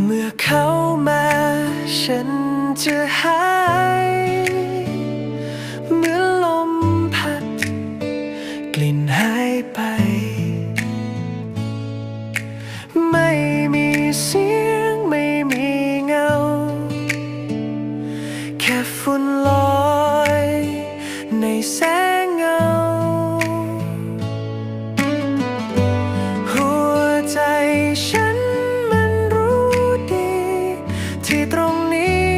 เมื่อเขามาฉันจะหายเหมือนลมพัด กลิ่นหายไป ไม่มีเสียงไม่มีเงา แค่ฝุ่นลอยในแสง ตรงนี้